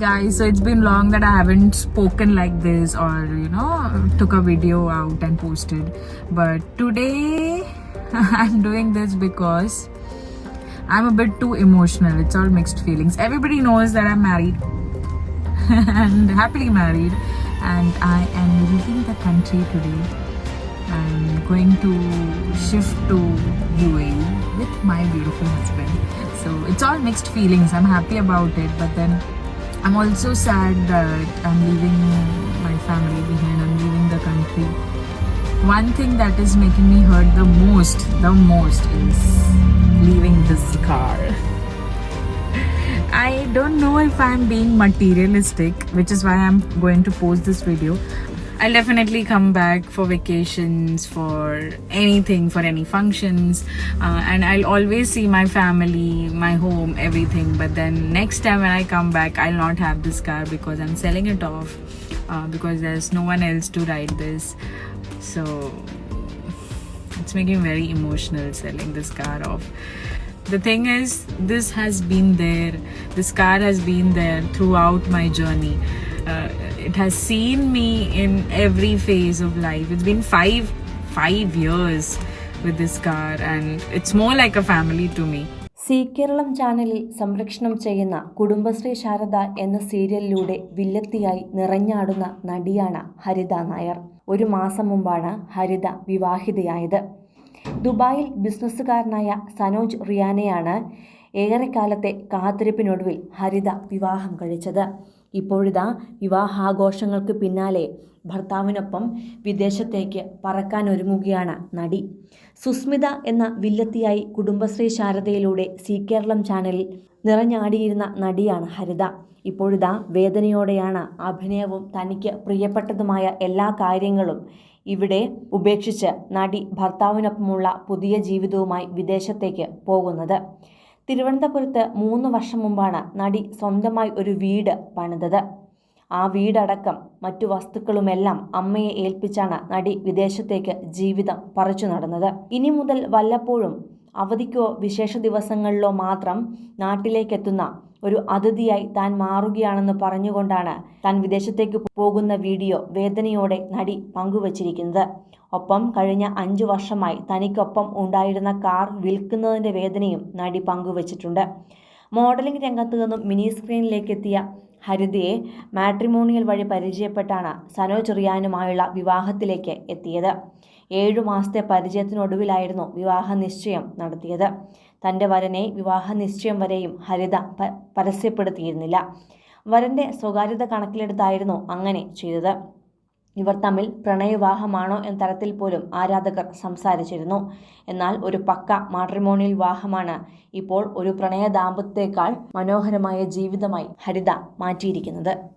guys so it's been long that i haven't spoken like this or you know took a video out and posted. But today i'm doing this because i'm a bit too emotional. It's all mixed feelings. Everybody knows that i'm married and happily married. And i am leaving the country today. I'm going to shift to uae with my beautiful husband. So it's all mixed feelings. I'm happy about it. But then I'm also sad that I'm leaving my family behind. I'm leaving the country. One thing that is making me hurt the most, the most, is leaving this car. I don't know if I'm being materialistic, which is why I'm going to post this video. I'll definitely come back for vacations, for anything, for any functions, uh, and I'll always see my family, my home, everything. But then next time when I come back, I'll not have this car because I'm selling it off uh, because there's no one else to ride this. So it's making very emotional selling this car off. The thing is, this has been there, this car has been there throughout my journey. Uh, it has seen me in every phase of life. It's been five five years with this car, and it's more like a family to me. Zee Keralam ചാനലിൽ സംരക്ഷണം ചെയ്യുന്ന കുടുംബശ്രീ ശാരദ എന്ന സീരിയലിലൂടെ വില്ലത്തിയായി നിറഞ്ഞാടുന്ന നടിയാണ് ഹരിത നായർ ഒരു മാസം മുമ്പാണ് ഹരിത വിവാഹിതയായത് ദുബായിൽ ബിസിനസ്സുകാരനായ സനോജ് റിയാനെയാണ് ഏറെക്കാലത്തെ കാത്തിരിപ്പിനൊടുവിൽ ഹരിത വിവാഹം കഴിച്ചത് ഇപ്പോഴിതാ വിവാഹാഘോഷങ്ങൾക്ക് പിന്നാലെ ഭർത്താവിനൊപ്പം വിദേശത്തേക്ക് പറക്കാൻ ഒരുങ്ങുകയാണ് നടി. സുസ്മിത എന്ന വില്ലത്തിയായി കുടുംബശ്രീ ശാരദയിലൂടെ സി കേരളം ചാനലിൽ നിറഞ്ഞാടിയിരുന്ന നടിയാണ് ഹരിത. ഇപ്പോഴിതാ വേദനയോടെയാണ് അഭിനയവും തനിക്ക് പ്രിയപ്പെട്ടതുമായ എല്ലാ കാര്യങ്ങളും ഇവിടെ ഉപേക്ഷിച്ച് നടി ഭർത്താവിനൊപ്പമുള്ള പുതിയ ജീവിതവുമായി വിദേശത്തേക്ക് പോകുന്നത്. തിരുവനന്തപുരത്ത് മൂന്ന് വർഷം മുമ്പാണ് നടി സ്വന്തമായി ഒരു വീട് പണിതത്. ആ വീടടക്കം മറ്റു വസ്തുക്കളുമെല്ലാം അമ്മയെ ഏൽപ്പിച്ചാണ് നടി വിദേശത്തേക്ക് ജീവിതം പറിച്ചു നടന്നത്. ഇനി മുതൽ വല്ലപ്പോഴും അവധിക്കോ വിശേഷ ദിവസങ്ങളിലോ മാത്രം നാട്ടിലേക്കെത്തുന്ന ഒരു അതിഥിയായി താൻ മാറുകയാണെന്ന് പറഞ്ഞുകൊണ്ടാണ് താൻ വിദേശത്തേക്ക് പോകുന്ന വീഡിയോ വേദനയോടെ നടി പങ്കുവച്ചിരിക്കുന്നത്. ഒപ്പം കഴിഞ്ഞ അഞ്ചു വർഷമായി തനിക്കൊപ്പം ഉണ്ടായിരുന്ന കാർ വിൽക്കുന്നതിന്റെ വേദനയും നടി പങ്കുവച്ചിട്ടുണ്ട്. മോഡലിംഗ് രംഗത്തു നിന്നും മിനി സ്ക്രീനിലേക്ക് എത്തിയ ഹരിതയെ മാട്രിമോണിയൽ വഴി പരിചയപ്പെട്ടാണ് സനോജ് റിയാനുമായുള്ള വിവാഹത്തിലേക്ക് എത്തിയത്. ഏഴു മാസത്തെ പരിചയത്തിനൊടുവിലായിരുന്നു വിവാഹ നിശ്ചയം നടത്തിയത്. തന്റെ വരനെ വിവാഹ നിശ്ചയം വരെയും ഹരിത പരസ്യപ്പെടുത്തിയിരുന്നില്ല. വരന്റെ സ്വകാര്യത കണക്കിലെടുത്തായിരുന്നു അങ്ങനെ ചെയ്തത്. ഇവർ തമ്മിൽ പ്രണയവിവാഹമാണോ എന്ന തരത്തിൽ പോലും ആരാധകർ സംസാരിച്ചിരുന്നു. എന്നാൽ ഒരു പക്ക മാട്രിമോണിയൽ വിവാഹമാണ് ഇപ്പോൾ ഒരു പ്രണയ ദാമ്പത്യത്തെക്കാൾ മനോഹരമായ ജീവിതമായി ഹരിത മാറ്റിയിരിക്കുന്നത്.